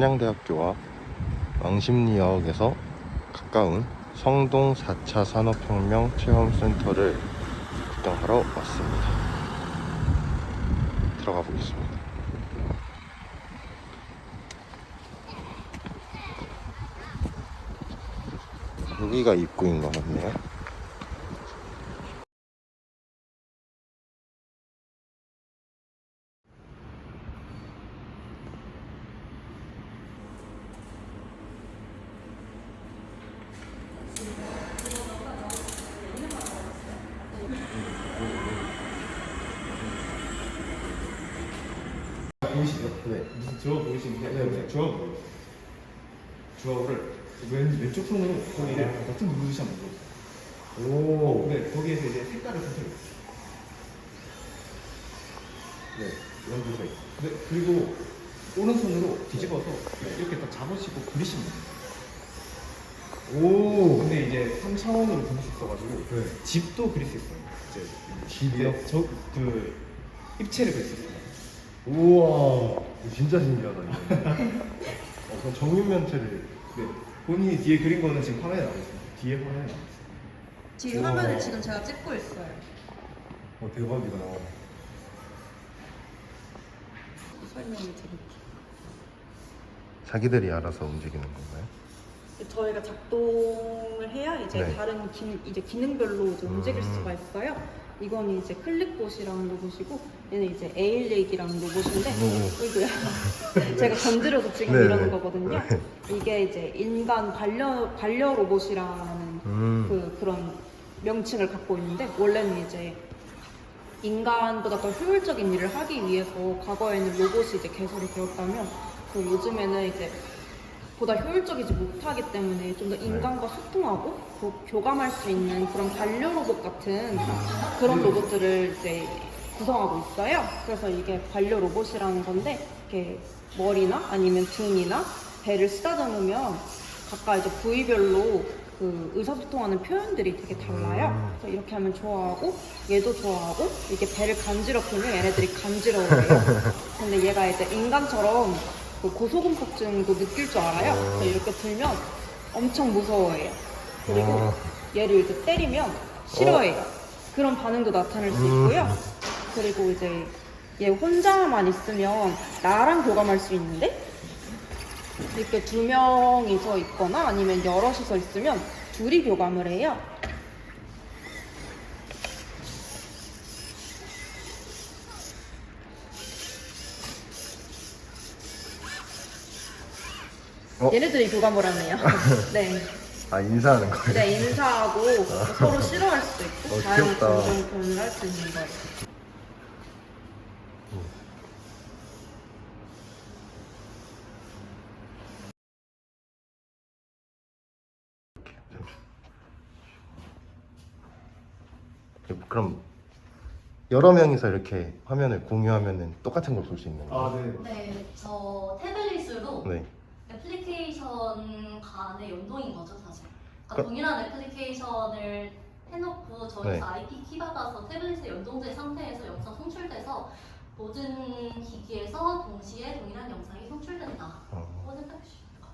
한양대학교와 왕십리역에서 가까운 성동 4차 산업혁명 체험센터를 구경하러 왔습니다. 들어가 보겠습니다. 여기가 입구인 것 같네요. 보이시죠? 네. 무슨 주어 보이시는데 네, 네. 주어 보여요. 주어를 왼, 왼쪽 손으로 거기를 버튼 누르시면 돼요. 오. 네, 거기에서 이제 색깔을 선택해요. 네. 연두색. 네, 그리고 오른손으로 뒤집어서 이렇게 딱 잡으시고 그리시면 돼요. 오. 근데 이제 3차원으로 그릴 수 있어가지고 네. 집도 그릴 수 있어요. 이제 집이요? 네, 저, 그 입체를 그릴 수 있어요. 우와. 진짜 신기하다. 이거. 어, 그럼 정육면체를. 네, 본인이 뒤에 그린 거는 지금 화면에 나와 있어요. 뒤에 화면에 나와 있어요. 지금 우와. 화면을 지금 제가 찍고 있어요. 어 대박이다. 설명을 드릴게요. 자기들이 알아서 움직이는 건가요? 저희가 작동을 해야 이제 네. 다른 기, 이제 기능별로 이제 움직일 음. 수가 있어요. 이건 이제 클릭봇이라는 로봇이고 얘는 이제 에일렉이라는 로봇인데 오. 이거야. 제가 건드려서 지금 네, 이러는 네. 거거든요. 네. 이게 이제 인간 반려 반려 로봇이라는 음. 그 그런 명칭을 갖고 있는데 원래는 이제 인간보다 더 효율적인 일을 하기 위해서 과거에는 로봇이 이제 개설이 되었다면 그 요즘에는 이제 보다 효율적이지 못하기 때문에 좀 더 인간과 소통하고 고- 교감할 수 있는 그런 반려 로봇 같은 그런 로봇들을 이제 구성하고 있어요. 그래서 이게 반려 로봇이라는 건데 이렇게 머리나 아니면 등이나 배를 쓰다듬으면 각각 이제 부위별로 그 의사소통하는 표현들이 되게 달라요. 그래서 이렇게 하면 좋아하고 얘도 좋아하고 이렇게 배를 간지럽히면 얘네들이 간지러워해요. 근데 얘가 이제 인간처럼 그 고소공포증도 느낄 줄 알아요. 그래서 이렇게 들면 엄청 무서워해요. 그리고 와. 얘를 이렇게 때리면 싫어해요. 그런 반응도 나타낼 수 있고요. 그리고 이제 얘 혼자만 있으면 나랑 교감할 수 있는데 이렇게 두 명이서 있거나 아니면 여럿이서 있으면 둘이 교감을 해요. 어? 얘네들이 교감을 하네요. 네. 아 인사하는 거예요? 네, 인사하고 서로 싫어할 수도 있고 어, 다양한 귀엽다. 감정 표현을 할 수 있는 거예요. 그럼 여러 명이서 이렇게 화면을 공유하면은 똑같은 걸 볼 수 있는 거예요? 아, 네. 네, 저 태블릿으로 네. 애플리케이션 간의 연동인 거죠, 사실. 그러니까 그- 동일한 애플리케이션을 해놓고 저희가 네. IP 키 받아서 태블릿에 연동된 상태에서 영상 송출돼서 모든 기기에서 동시에 동일한 영상이 송출된다. 어. 그거는 딱 쉽다.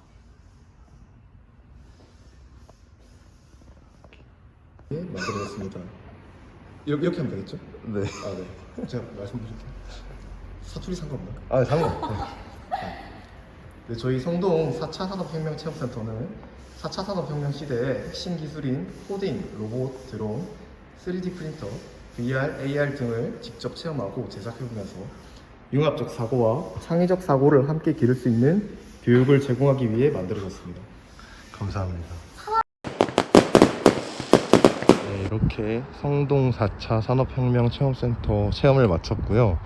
네, 만들어졌습니다. 이렇게, 이렇게 하면 되겠죠? 네. 아, 네. 제가 말씀드릴게요. 사투리 상관없나요? 아 상관. 네, 저희 성동 4차 산업혁명 체험센터는 4차 산업혁명 시대의 핵심 기술인 코딩, 로봇, 드론, 3D 프린터, VR, AR 등을 직접 체험하고 제작해보면서 융합적 사고와 창의적 사고를 함께 기를 수 있는 교육을 제공하기 위해 만들어졌습니다. 감사합니다. 네, 이렇게 성동 4차 산업혁명 체험센터 체험을 마쳤고요.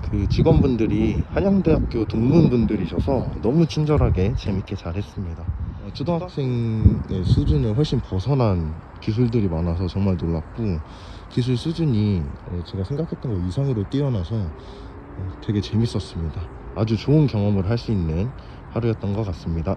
그 직원분들이 한양대학교 동문분들이셔서 너무 친절하게 재밌게 잘했습니다. 어, 초등학생의 수준을 훨씬 벗어난 기술들이 많아서 정말 놀랐고 기술 수준이 어, 제가 생각했던 것 이상으로 뛰어나서 어, 되게 재밌었습니다. 아주 좋은 경험을 할 수 있는 하루였던 것 같습니다.